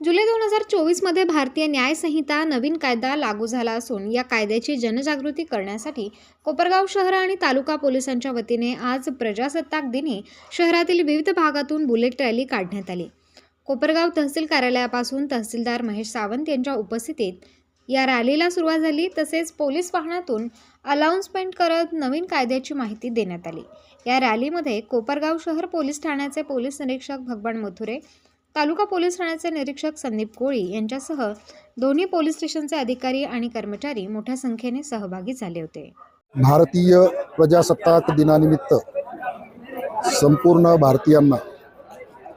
जुलै दोन हजार चोवीसमध्ये भारतीय न्यायसंहिता नवीन कायदा लागू झाला असून या कायद्याची जनजागृती करण्यासाठी कोपरगाव शहर आणि तालुका पोलिसांच्या वतीने आज प्रजासत्ताक दिनी शहरातील विविध भागातून बुलेट रॅली काढण्यात आली. कोपरगाव तहसील कार्यालयापासून तहसीलदार महेश सावंत यांच्या उपस्थितीत या रॅलीला सुरुवात झाली. तसेच पोलीस वाहनातून अनाऊन्समेंट करत नवीन कायद्याची माहिती देण्यात आली. या रॅलीमध्ये कोपरगाव शहर पोलीस ठाण्याचे पोलीस निरीक्षक भगवान मथुरे तालुका पोलीस ठाण्याचे निरीक्षक संदीप कोळी यांच्यासह दोन्ही पोलीस स्टेशनचे अधिकारी आणि कर्मचारी मोठ्या संख्येने सहभागी झाले होते. भारतीय प्रजासत्ताक दिनानिमित्त संपूर्ण भारतीयांना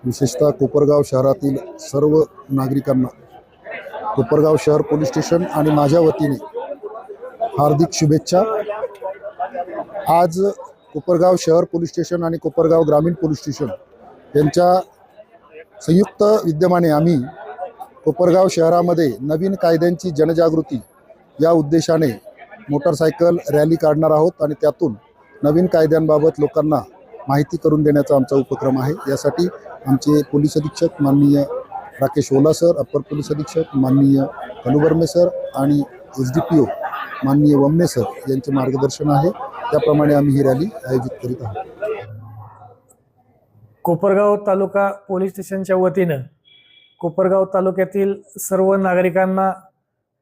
विशेषतः कोपरगाव शहरातील सर्व नागरिकांना कोपरगाव शहर पोलीस स्टेशन आणि माझ्या वतीने हार्दिक शुभेच्छा. आज कोपरगाव शहर पोलीस स्टेशन आणि कोपरगाव ग्रामीण पोलीस स्टेशन यांच्या संयुक्त विद्यमाने आम्ही कोपरगाव शहरामध्ये नवीन कायद्यांची जनजागृती या उद्देशाने मोटरसायकल रॅली काढणार आहोत आणि त्यातून नवीन कायद्यांबाबत लोकांना माहिती करून देण्याचा आमचा उपक्रम आहे. यासाठी आमचे पोलीस अधीक्षक माननीय Rakesh Ola sir upper police अधीक्षक माननीय कलुबर्मे सर आणि एस डी पी ओ माननीय वमने सर यांचे मार्गदर्शन आहे. त्याप्रमाणे आम्ही ही रॅली आयोजित करीत आहोत. कोपरगाव तालुका पोलीस स्टेशनच्या वतीनं कोपरगाव तालुक्यातील सर्व नागरिकांना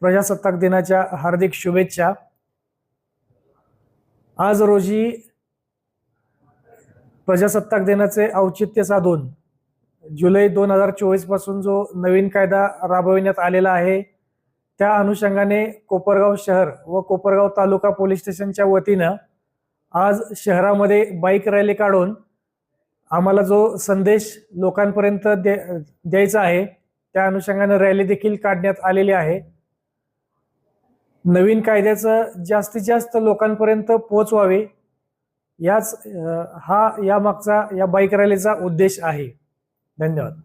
प्रजासत्ताक दिनाच्या हार्दिक शुभेच्छा. आज रोजी प्रजासत्ताक दिनाचे औचित्य साधून जुलै दोन हजार चोवीसपासून जो नवीन कायदा राबविण्यात आलेला आहे त्या अनुषंगाने कोपरगाव शहर व कोपरगाव तालुका पोलीस स्टेशनच्या वतीनं आज शहरामध्ये बाईक रॅली काढून आम्हाला जो संदेश लोकांपर्यंत द्यायचा आहे त्या अनुषंगाने रॅली देखील काढण्यात आलेली आहे. नवीन कायद्याचं जास्तीत जास्त लोकांपर्यंत पोहोचवावे याच हा यामागचा या बाईक रॅलीचा उद्देश आहे. धन्यवाद.